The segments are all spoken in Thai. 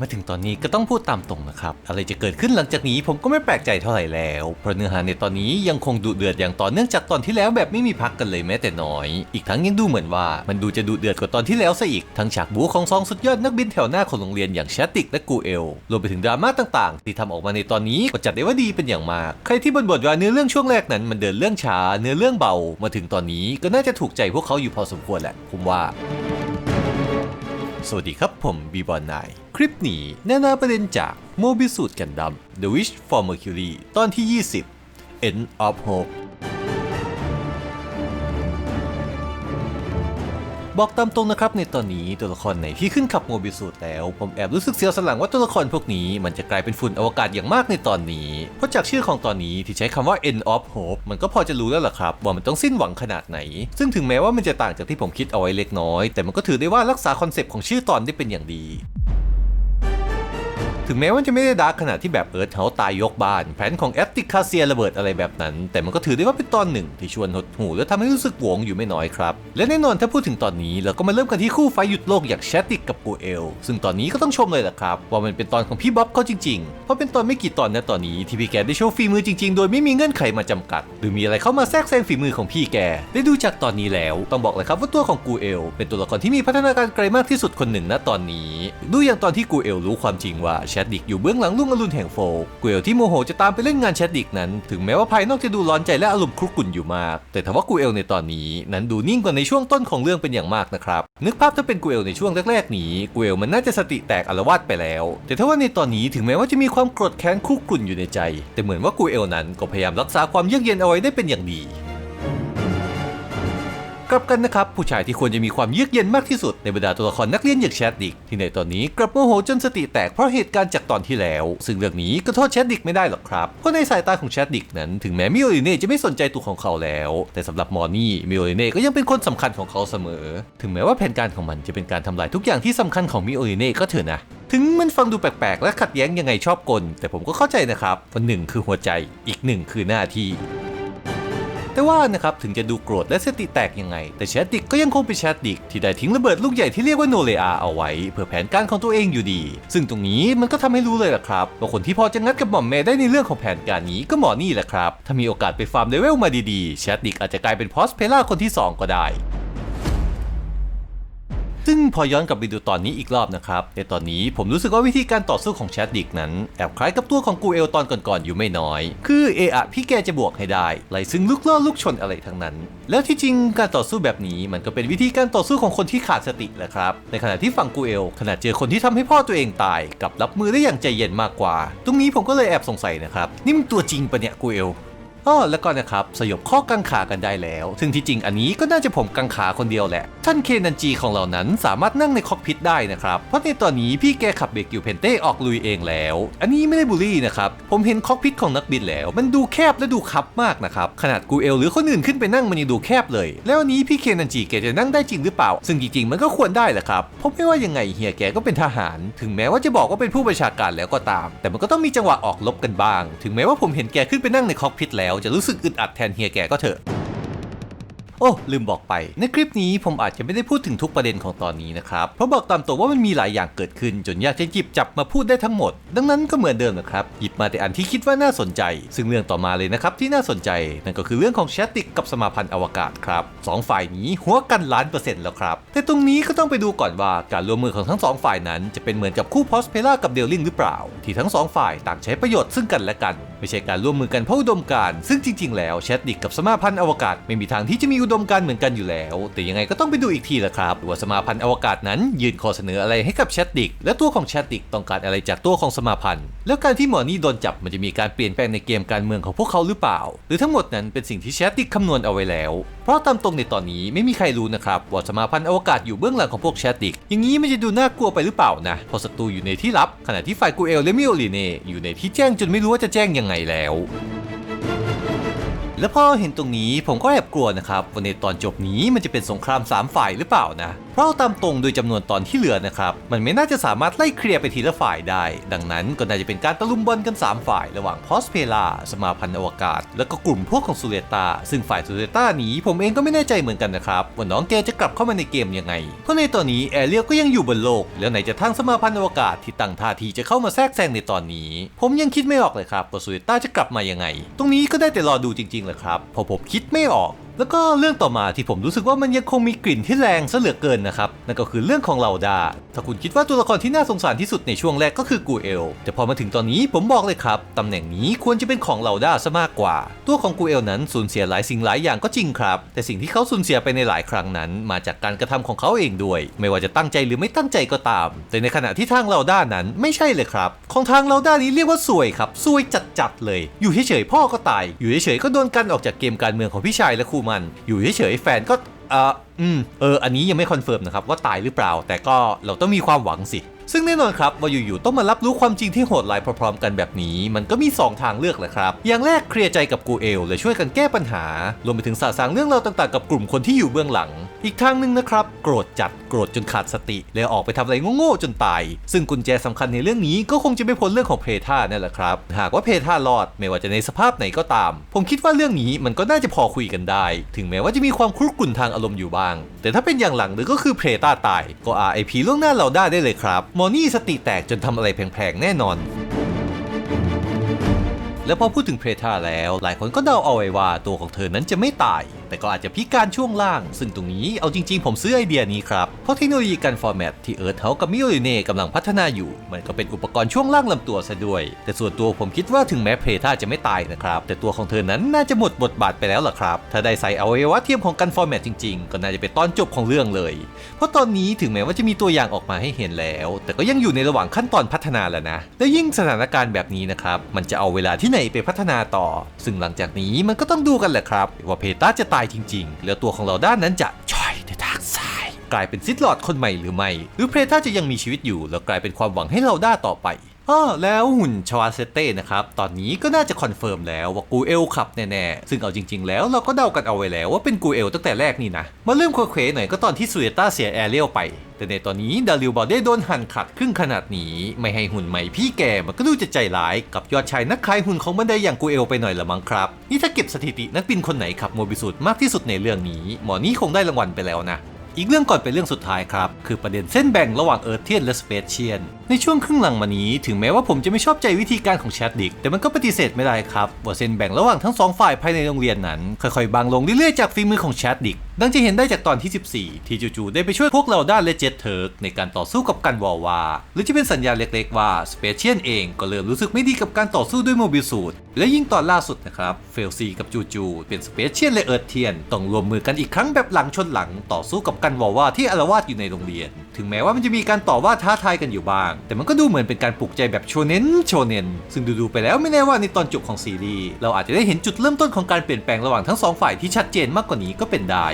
มาถึงตอนนี้ก็ต้องพูดตามตรงนะครับ อะไรจะเกิดขึ้นหลังจากนี้ผมก็ไม่แปลกใจเท่าไหร่แล้ว เพราะเนื้อหาในตอนนี้ยังคงดุเดือดอย่างต่อเนื่องจากตอนที่แล้วแบบไม่มีพักกันเลยแม้แต่น้อย อีกทั้งยังดูเหมือนว่ามันดูจะดุเดือดกว่าตอนที่แล้วซะอีก ทั้งฉากบู๊ของสองสุดยอดนักบินแถวหน้าของโรงเรียนอย่างชตติกและกูเอล รวมไปถึงดราม่าต่างๆ ที่ทำออกมาในตอนนี้ก็จัดได้ว่าดีเป็นอย่างมาก ใครที่บ่นๆว่าเนื้อเรื่องช่วงแรกนั้น มันเดินเรื่องช้า เนื้อเรื่องเบา มาถึงตอนนี้ก็น่าจะถูกใจพวกเขาอยู่พอสมควรแหละผมว่า สวัสดีครับผมบีบอลนายคลิปนี้แน่นาประเด็นจากโมบิสูตกันดัม The Wish for Mercury ตอนที่ 20 End of Hope บอกตามตรงนะครับในตอนนี้ตัวละครไหนที่ขึ้นขับโมบิสูตแล้ว ผมแอบรู้สึกเสียวสลังว่าตัวละครพวกนี้มันจะกลายเป็นฝุ่นอวกาศอย่างมากในตอนนี้ เพราะจากชื่อของตอนนี้ที่ใช้คำว่า end of hope มันก็พอจะรู้แล้วล่ะครับ ว่ามันต้องสิ้นหวังขนาดไหน ซึ่งถึงแม้ว่ามันจะต่างจากที่ผมคิดเอาไว้เล็กน้อย แต่มันก็ถือได้ว่ารักษาคอนเซปต์ของชื่อตอนได้เป็นอย่างดี ถึงแม้ว่าจะไม่ได้ดาร์กขนาดที่แบบเอิร์ธเฮาตายยกบ้าน แผนของแอปติกคาเซียระเบิดอะไรแบบนั้น แต่มันก็ถือได้ว่าเป็นตอนหนึ่งที่ชวนหดหูและทำให้รู้สึกหวงอยู่ไม่น้อยครับ และแน่นอนถ้าพูดถึงตอนนี้เราก็มาเริ่มกันที่คู่ไฟหยุดโลกอย่างแชตติกกับกูเอล ซึ่งตอนนี้ก็ต้องชมเลยแหละครับ ว่ามันเป็นตอนของพี่บ๊อบเขาจริงๆ เพราะเป็นตอนไม่กี่ตอนนะตอนนี้ที่พี่แกได้โชว์ฝีมือจริงๆ โดยไม่มีเงื่อนไขมาจำกัด หรือมีอะไรเข้ามาแทรกแซงฝีมือของพี่แก ได้ดูจากตอนนี้แล้ว ต้องบอกเลยครับว่าตัวของกูเอล เป็นตัวละครที่มีพัฒนาการไกลมากที่สุดคนหนึ่งณตอนนี้ ดูอย่างตอนที่กูเอลรู้ความจริงว่าชดดิกอยู่เบื้องหลังลุงอรุณแห่งโฟกกูเอลที่โมโหจะตามไปเล่นงานแชดดิกนั้น ถึงแม้ว่าภายนอกจะดูร้อนใจและอารมณ์ครุกรุ่นอยู่มาก แต่ทว่ากูเอลในตอนนี้นั้นดูนิ่งกว่าในช่วงต้นของเรื่องเป็นอย่างมากนะครับ นึกภาพถ้าเป็นกูเอลในช่วงแรกๆนี้กูเอลมันน่าจะสติแตกอารวาสไปแล้ว แต่ถ้าว่าในตอนนี้ถึงแม้ว่าจะมีความโกรธแค้นครุกรุ่นอยู่ในใจ แต่เหมือนว่ากูเอลนั้นก็พยายามรักษาความเยือกเย็นเอาไว้ได้เป็นอย่างดี กลับกันนะครับ ผู้ชายที่ควรจะมีความเยือกเย็นมากที่สุดในบรรดาตัวละครนักเรียนอย่างแชดดิกที่ในตอนนี้กลับโมโหจนสติแตกเพราะเหตุการณ์จากตอนที่แล้ว ซึ่งเรื่องนี้ก็โทษแชดดิกไม่ได้หรอกครับเพราะในสายตาของแชดดิกนั้นถึงแม้มิโอลิเน่จะไม่สนใจตัวของเขาแล้ว แต่สำหรับมอร์นี่มิโอลิเน่ก็ยังเป็นคนสำคัญของเขาเสมอ ถึงแม้ว่าแผนการของมันจะเป็นการทำลายทุกอย่างที่สำคัญของมิโอลิเน่ก็เถอะนะถึงมันฟังดูแปลกๆ และขัดแย้งยังไงชอบกลแต่ผมก็เข้าใจนะครับว่าหนึ่งคือหัวใจอีกหนึ่งคือหน้าที่ แต่ว่านะครับถึงจะดูโกรธและสติแตกยังไง แต่แชดดิกก็ยังคงเป็นแชดดิกที่ได้ทิ้งระเบิดลูกใหญ่ที่เรียกว่าโนเลอาเอาไว้ เพื่อแผนการของตัวเองอยู่ดี ซึ่งตรงนี้มันก็ทำให้รู้เลยล่ะครับว่าคนที่พอจะงัดกับหม่อมเมย์ได้ในเรื่องของแผนการนี้ก็หมอนี่แหละครับถ้ามีโอกาสไปฟาร์มเลเวลมาดีๆแชดดิกอาจจะกลายเป็นพอสเพล่าคนที่สองก็ได้ ซึ่งพอย้อนกลับไปดูตอนนี้อีกรอบนะครับ ในตอนนี้ผมรู้สึกว่าวิธีการต่อสู้ของแชดดิกนั้น แอบคล้ายกับตัวของกูเอลตอนก่อนๆอยู่ไม่น้อย คือเอะอะพี่แกจะบวกให้ได้ไล่ซึ่งลุกล่อลุกชนอะไรทั้งนั้น แล้วที่จริงการต่อสู้แบบนี้มันก็เป็นวิธีการต่อสู้ของคนที่ขาดสติแหละครับ ในขณะที่ฝั่งกูเอลขณะเจอคนที่ทำให้พ่อตัวเองตายกับรับมือได้อย่างใจเย็นมากกว่า ตรงนี้ผมก็เลยแอบสงสัยนะครับนี่มันตัวจริงปะเนี่ยกูเอล อ้อแล้วก็นะครับสยบข้อกังขากันได้แล้ว ซึ่งที่จริงอันนี้ก็น่าจะผมกังขาคนเดียวแหละ ท่านเคนันจีของเรานั้นสามารถนั่งในคอกพิทได้นะครับ เพราะในตอนนี้พี่แกขับเบรกิวเพนเต้ออกลุยเองแล้ว อันนี้ไม่ได้บูลลี่นะครับ ผมเห็นคอกพิทของนักบินแล้ว มันดูแคบและดูคับมากนะครับ ขนาดกูเอลหรือคนอื่นขึ้นไปนั่งมันยังดูแคบเลย แล้วอันนี้พี่เคนันจีแกจะนั่งได้จริงหรือเปล่า ซึ่งจริงๆมันก็ควรได้แหละครับเพราะไม่ว่ายังไงเฮียแกก็เป็นทหาร ถึงแม้ว่าจะบอกว่าเป็นผู้บัญชาการแล้วก็ตาม แต่มันก็ต้องมีจังหวะออกลบกันบ้าง ถึงแม้ว่าผมเห็นแกขึ้นไปนั่งในคอกพิทแล้วจะรู้สึกอึดอัดแทนเฮียแกก็เถอะ โอ้ ลืมบอกไป ในคลิปนี้ผมอาจจะไม่ได้พูดถึงทุกประเด็นของตอนนี้นะครับ เพราะบอกตามตรงว่ามันมีหลายอย่างเกิดขึ้น จนยากจะหยิบจับมาพูดได้ทั้งหมด ดังนั้นก็เหมือนเดิมนะครับ หยิบมาแต่อันที่คิดว่าน่าสนใจ ซึ่งเรื่องต่อมาเลยนะครับที่น่าสนใจ นั่นก็คือเรื่องของแชตติกกับสมาพันธ์อวกาศครับสองฝ่ายนี้หัวกันล้านเปอร์เซ็นต์แล้วครับแต่ตรงนี้ก็ต้องไปดูก่อนว่าการร่วมมือของทั้งสองฝ่ายนั้น จะเป็นเหมือนกับคู่พอสเพล่ากับเดลลิงหรือเปล่า ที่ทั้งสองฝ่ายต่างใช้ประโยชน์ซึ่งกันและกัน ไม่ใช่การร่วมมือกันเพราะอุดมการณ์ซึ่งจริง ๆ แล้วแชติกกับสมาพันธ์อวกาศไม่มีทางที่จะมีอุดมการเหมือนกันอยู่แล้ว แต่ยังไงก็ต้องไปดูอีกทีละครับว่าสมาพันธ์อวกาศนั้น ยื่นข้อเสนออะไรให้กับแชตดิก และตัวของแชตดิกต้องการอะไรจากตัวของสมาพันธ์ แล้วการที่หมอนี่โดนจับมันจะมีการเปลี่ยนแปลงในเกมการเมืองของพวกเขาหรือเปล่า หรือทั้งหมดนั้นเป็นสิ่งที่แชตดิกคำนวณเอาไว้แล้ว เพราะตามตรงในตอนนี้ไม่มีใครรู้นะครับว่าสมาพันธ์อวกาศอยู่เบื้องหลังของพวกแชตดิก อย่างนี้มันจะดูน่ากลัวไปหรือเปล่านะเพราะศัตรูอยู่ในที่ลับขณะที่ฝ่ายกูเอลและมิโอลีเนอยู่ในที่แจ้งจนไม่รู้ว่าจะแจ้งยังไงแล้ว แล้วพอเห็นตรงนี้ผมก็แอบกลัวนะครับว่าในตอนจบนี้มันจะเป็นสงครามสามฝ่ายหรือเปล่านะ เพราะเอาตามตรงโดยจำนวนตอนที่เหลือนะครับ มันไม่น่าจะสามารถไล่เคลียร์ไปทีละฝ่ายได้ ดังนั้นก็น่าจะเป็นการตะลุมบอลกัน 3 ฝ่ายระหว่างพอสเพลาสมาพันธ์อวกาศ แล้วก็กลุ่มพวกของซูเลตาซึ่งฝ่ายซูเลตานี้ผมเองก็ไม่แน่ใจเหมือนกันนะครับว่าน้องแกจะกลับเข้ามาในเกมยังไง เพราะในตอนนี้แอเรียก็ยังอยู่บนโลก แล้วไหนจะทั้งสมาพันธ์อวกาศที่ตั้งท่าทีจะเข้ามาแทรกแซงในตอนนี้ ผมยังคิดไม่ออกเลยครับว่าซูเลตาจะกลับมายังไง ตรงนี้ก็ได้แต่รอดูจริงๆเลยครับเพราะผมคิดไม่ออกแล้วก็เรื่องต่อมาที่ผมรู้สึกว่ามันยังคงมีกลิ่นที่แรงซะเหลือเกินนะครับ นั่นก็คือเรื่องของเหล่าดา ถ้าคุณคิดว่าตัวละครที่น่าสงสารที่สุดในช่วงแรกก็คือกูเอล แต่พอมาถึงตอนนี้ผมบอกเลยครับ ตำแหน่งนี้ควรจะเป็นของเหล่าดาซะมากกว่า ตัวของกูเอลนั้นสูญเสียหลายสิ่งหลายอย่างก็จริงครับ แต่สิ่งที่เขาสูญเสียไปในหลายครั้งนั้น มาจากการกระทำของเขาเองด้วย ไม่ว่าจะตั้งใจหรือไม่ตั้งใจก็ตาม แต่ในขณะที่ทางเหล่าด้านั้นไม่ใช่เลยครับ ของทางเหล่าด้านี้เรียกว่าซวยครับซวยจัดๆเลย อยู่เฉยๆพ่อก็ตาย อยู่เฉยๆก็โดนกันออกจากเกมการเมืองของพี่ชายและครูมัน อยู่เฉยๆแฟนก็เอออืมเอออันนี้ยังไม่คอนเฟิร์มนะครับว่าตายหรือเปล่า แต่ก็เราต้องมีความหวังสิ ซึ่งแน่นอนครับว่าอยู่ๆต้องมารับรู้ความจริงที่โหดร้ายพร้อมๆกันแบบนี้ มันก็มี 2 ทางเลือกแหละครับ อย่างแรกเคลียร์ใจกับกูเอลและช่วยกันแก้ปัญหา รวมไปถึงสะสางเรื่องราวต่างๆกับกลุ่มคนที่อยู่เบื้องหลัง อีกทางหนึ่งนะครับโกรธจัดโกรธจนขาดสติ แล้วออกไปทำอะไรโง่ๆจนตาย ซึ่งกุญแจสำคัญในเรื่องนี้ก็คงจะไม่พ้นเรื่องของเพทานั่แหละครับ หากว่าเพทารอดไม่ว่าจะในสภาพไหนก็ตาม ผมคิดว่าเรื่องนี้มันก็น่าจะพอคุยกันได้ ถึงแม้ว่าจะมีความคุกรุ่นทางอารมณ์อยู่บ้างแต่ถ้าเป็นอย่างหลังหรือก็คือเพทาตาย ก็อาไอพีล่วงหน้าเราได้ได้เลยครับมอนี่สติแตกจนทำอะไรแพงๆแน่นอน แล้วพอพูดถึงเพทาแล้ว หลายคนก็เดาเอาไว้ว่าตัวของเธอนั้นจะไม่ตาย แต่ก็อาจจะพิการช่วงล่าง ซึ่งตรงนี้เอาจริงๆ ผมซื้อไอเดียนี้ครับ เพราะเทคโนโลยีการฟอร์แมตที่เอิร์ธเฮากับมิโอริเน่กำลังพัฒนาอยู่ มันก็เป็นอุปกรณ์ช่วงล่างลำตัวซะด้วย แต่ส่วนตัวผมคิดว่าถึงแม้เพทาจะไม่ตายนะครับ แต่ตัวของเธอนั้นน่าจะหมดบทบาทไปแล้วล่ะครับ ถ้าได้ใส่อวัยวะเทียมของการฟอร์แมตจริงๆ ก็น่าจะเป็นตอนจบของเรื่องเลย เพราะตอนนี้ถึงแม้ว่าจะมีตัวอย่างออกมาให้เห็นแล้ว แต่ก็ยังอยู่ในระหว่างขั้นตอนพัฒนาแหละนะ แล้วยิ่งสถานการณ์แบบนี้นะครับ มันจะเอาเวลาที่ไหนไปพัฒนาต่อ ซึ่งหลังจากนี้มันก็ต้องดูกันแหละครับ ว่าเพตาจะตายจริงๆ แล้วตัวของเราด้านนั้นจะชอยเดทางซ้ายกลายเป็นซิดลอดคนใหม่หรือไม่ หรือเพตาจะยังมีชีวิตอยู่ แล้วกลายเป็นความหวังให้เราด้าต่อไป อ้อแล้วหุ่นชวาเซเต้นะครับ ตอนนี้ก็น่าจะคอนเฟิร์มแล้วว่ากูเอลขับแน่ๆ ซึ่งเอาจริงๆ แล้วเราก็เดากันเอาไว้แล้วว่าเป็นกูเอลตั้งแต่แรกนี่นะ มาเริ่มควเควหน่อยก็ตอนที่ซูเอต้าเสียแอเรียลไป แต่ในตอนนี้ดาริวบอลได้โดนหั่นขัดครึ่งขนาดนี้ ไม่ให้หุ่นใหม่พี่แกมันก็ดูจะใจร้ายกับยอดชายนักขายหุ่นของบันไดอย่างกูเอลไปหน่อยละมั้งครับ นี่ถ้าเก็บสถิตินักบินคนไหนขับโมบิสุดมากที่สุดในเรื่องนี้ หมอนี้คงได้รางวัลไปแล้วนะ อีกเรื่องก่อนเป็นเรื่องสุดท้ายครับ คือประเด็นเส้นแบ่งระหว่างเอิร์ธเทียนและสเปเชียน ในช่วงครึ่งหลังมานี้ ถึงแม้ว่าผมจะไม่ชอบใจวิธีการของแชดดิก แต่มันก็ปฏิเสธไม่ได้ครับ ว่าเส้นแบ่งระหว่างทั้งสองฝ่ายภายในโรงเรียนนั้น ค่อยๆบางลงเรื่อยๆจากฝีมือของแชดดิก ดังจะเห็นได้จากตอนที่ 14 ที่จู่ๆได้ไปช่วยพวกเราด้านแลเจ็ตเทิร์กในการต่อสู้กับกันวอลวา หรือจะเป็นสัญญาณเล็ก ๆ ว่าสเปเชียนเองก็เริ่มรู้สึกไม่ดีกับการต่อสู้ด้วยโมบิลสูตรและยิ่งตอนล่าสุดนะครับเฟลซีกับจูจูเป็นสเปเชียนและเอิร์ธเทียนต้องรวมมือกันอีกครั้งแบบหลังชนหลังต่อสู้กับกันวอลวาที่อารวาสอยู่ในโรงเรียน ถึงแม้ว่ามันจะมีการต่อว่าท้าทายกันอยู่บ้าง แต่มันก็ดูเหมือนเป็นการปลุกใจแบบโชเน้นโชเน้นซึ่งดูๆไปแล้วไม่แน่ว่าในตอนจบของซีรีส์เราอาจจะได้เห็นจุดเริ่มต้นของการเปลี่ยนแปลงระหว่างทั้งสองฝ่ายที่ชัดเจนมากกว่านี้ก็เป็นได้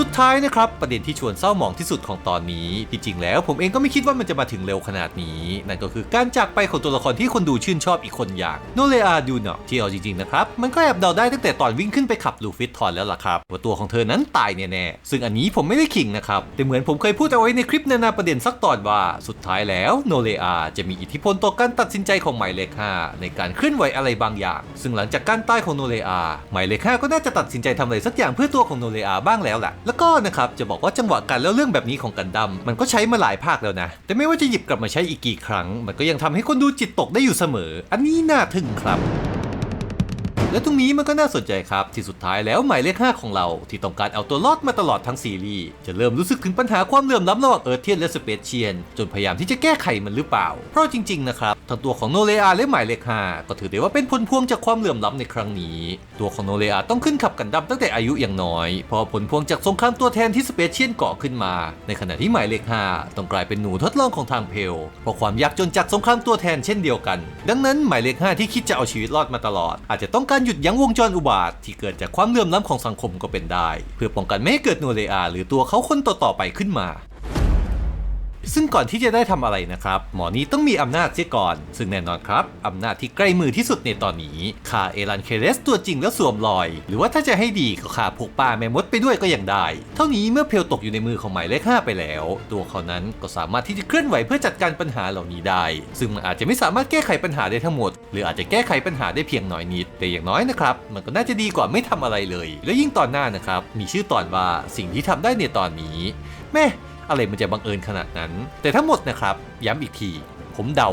สุดท้ายนะครับประเด็นที่ชวนเศร้าหมองที่สุดของตอนนี้ที่จริงแล้วผมเองก็ไม่คิดว่ามันจะมาถึงเร็วขนาดนี้ นั่นก็คือการจากไปของตัวละครที่คนดูชื่นชอบอีกคนอย่างโนเลอาดูเนาะที่เอาจริงๆนะครับมันก็แอบเดาได้ตั้งแต่ตอนวิ่งขึ้นไปขับลูฟิตทอนแล้วล่ะครับว่าตัวของเธอนั้นตายแน่ๆซึ่งอันนี้ผมไม่ได้ขิงนะครับแต่เหมือนผมเคยพูดเอาไว้ในคลิปนานาประเด็นสักตอนว่าสุดท้ายแล้วโนเลอาจะมีอิทธิพลต่อการตัดสินใจของหมายเลข5ในการเคลื่อนไหวอะไรบางอย่าง ซึ่งหลังจากการตายของโนเลอาหมายเลข5ก็น่าจะตัดสินใจทำอะไรสักอย่างเพื่อตัวของโนเลอาบ้างแล้วแหละแล้วก็นะครับจะบอกว่าจังหวะการเล่าเรื่องแบบนี้ของกันดั้มมันก็ใช้มาหลายภาคแล้วนะ แต่ไม่ว่าจะหยิบกลับมาใช้อีกกี่ครั้ง มันก็ยังทำให้คนดูจิตตกได้อยู่เสมอ อันนี้น่าทึ่งครับและตรงนี้มันก็น่าสนใจครับที่สุดท้ายแล้วหมายเลข 5 ของเรา ที่ต้องการเอาตัวรอดมาตลอดทั้งซีรีส์จะเริ่มรู้สึกถึงปัญหาความเหลื่อมล้ำระหว่างเอิร์ธเทียนและสเปเชียน จนพยายามที่จะแก้ไขมันหรือเปล่า เพราะจริง ๆ นะครับทั้งตัวของโนเลอาและหมายเลข5ก็ถือได้ว่าเป็นผลพวงจากความเหลื่อมล้ำในครั้งนี้ ตัวของโนเลอาต้องขึ้นขับกันดั้มตั้งแต่อายุอย่างน้อย เพราะผลพวงจากสงครามตัวแทนที่สเปเชียนก่อขึ้นมา ในขณะที่หมายเลข5ต้องกลายเป็นหนูทดลองของทางเพล เพราะความยากจนจากสงครามตัวแทนเช่นเดียวกัน ดังนั้นหมายเลข5ที่คิดจะเอาชีวิตรอดมาตลอด อาจจะต้องการหยุดยั้งวงจรอุบาทที่เกิดจากความเหลื่อมล้ำของสังคมก็เป็นได้ เพื่อป้องกันไม่ให้เกิดโนเลอา หรือตัวเขาคนต่อๆไปขึ้นมา ซึ่งก่อนที่จะได้ทำอะไรนะครับ หมอนี้ต้องมีอำนาจเสียก่อน ซึ่งแน่นอนครับอำนาจที่ใกล้มือที่สุดในตอนนี้ฆ่าเอรันเคเรสตัวจริงแล้วสวมรอย หรือว่าถ้าจะให้ดีก็ฆ่าพวกป้าแม่มดไปด้วยก็ยังได้ เท่านี้เมื่อเพลตกอยู่ในมือของหมายเลขห้าไปแล้ว ตัวเขานั้นก็สามารถที่จะเคลื่อนไหวเพื่อจัดการปัญหาเหล่านี้ได้ ซึ่งมันอาจจะไม่สามารถแก้ไขปัญหาได้ทั้งหมด หรืออาจจะแก้ไขปัญหาได้เพียงน้อยนิด แต่อย่างน้อยนะครับมันก็น่าจะดีกว่าไม่ทำอะไรเลย และยิ่งตอนหน้านะครับมีชื่อตอนว่าสิ่งที่ทำได้ในตอนนี้แม่ อะไรมันจะบังเอิญขนาดนั้น แต่ทั้งหมดนะครับ ย้ำอีกที ผมเดา